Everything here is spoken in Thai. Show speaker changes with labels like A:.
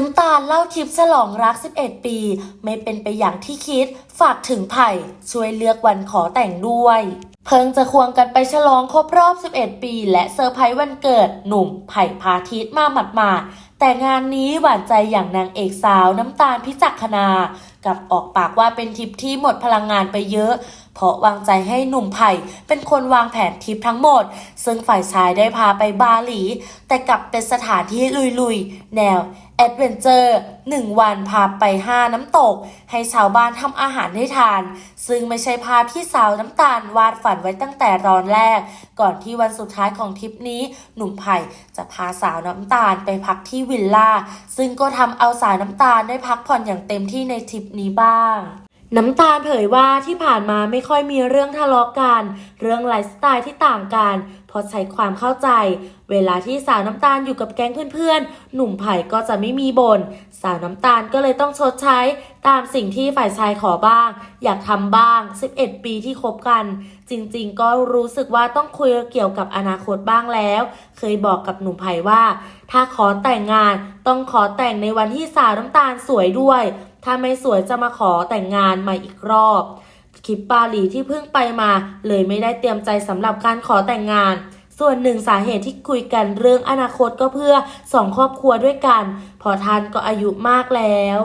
A: น้ำตาลเล่าทริปฉลองรัก 11 ปี ไม่เป็นไปอย่างที่คิด ฝากถึงไผ่ช่วยเลือกวันขอแต่งด้วย เพิ่งจะควงกันไปฉลองครบรอบ 11 ปี และเซอร์ไพรส์วันเกิดหนุ่มไผ่พาทิตมาหมาดๆ แต่งานนี้หวานใจอย่างนางเอกสาวน้ำตาลพิจักขณากับออกปากว่าเป็นทริปที่หมดพลังงานไปเยอะ เพราะวางใจให้หนุ่มไผ่เป็นคนวางแผนทริปทั้งหมด ซึ่งฝ่ายชายได้พาไปบาหลี แต่กลับเป็นสถานที่ลุยๆ แนวแอดเวนเจอร์หนึ่งวันพาไปห้าน้ำตก ให้ชาวบ้านทำอาหารให้ทาน ซึ่งไม่ใช่ภาพที่สาวน้ำตาลวาดฝันไว้ตั้งแต่ตอนแรก ก่อนที่วันสุดท้ายของทริปนี้ หนุ่มไผ่จะพาสาวน้ำตาลไปพักที่วิลล่า ซึ่งก็ทำเอาสายน้ำตาลได้พักผ่อนอย่างเต็มที่ในทริปนี้บ้างน้ำตาลเผยว่าที่ผ่านมาไม่ค่อยมีเรื่องทะเลาะกัน เรื่องไลฟ์สไตล์ที่ต่างกัน ราะใช้ความเข้าใจ เวลาที่สาวน้ำตาลอยู่กับแก๊งเพื่อนๆ หนุ่มไผ่ก็จะไม่มีบน่นสาวน้ำตาลก็เลยต้องชดใช้ตามสิ่งที่ฝ่ายชายขอบ้าง อยากทำบ้าง 11 ปีที่คบกัน จริงๆ ก็รู้สึกว่าต้องคุยเกี่ยวกับอนาคตบ้างแล้ว เคยบอกกับหนุ่มไผ่ว่า ถ้าขอแต่งงานต้องขอแต่งในวันที่สาวน้ำตาลสวยด้วย ถ้าไม่สวยจะมาขอแต่งงานใหม่อีกรอบ คลิปบาหลีที่เพิ่งไปมา เลยไม่ได้เตรียมใจสำหรับการขอแต่งงาน ส่วนหนึ่งสาเหตุที่คุยกันเรื่องอนาคตก็เพื่อสองครอบครัวด้วยกันเพอทานก็อายุมากแล้ว